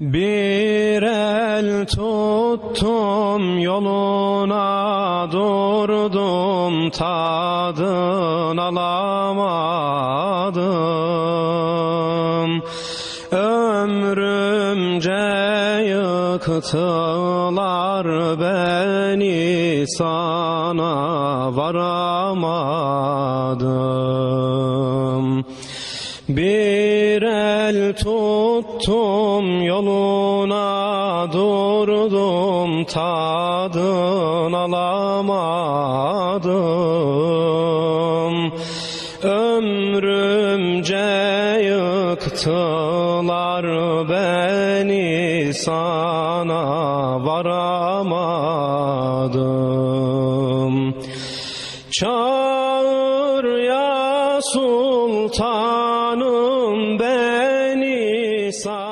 Bir el tuttum yoluna durdum tadın alamadım. Ömrümce yıktılar beni sana varamadım bir el tuttum yoluna durdum tadın alamadım. Ömrümce yıktılar beni sana varamadım. Çağ sultanım beni sağ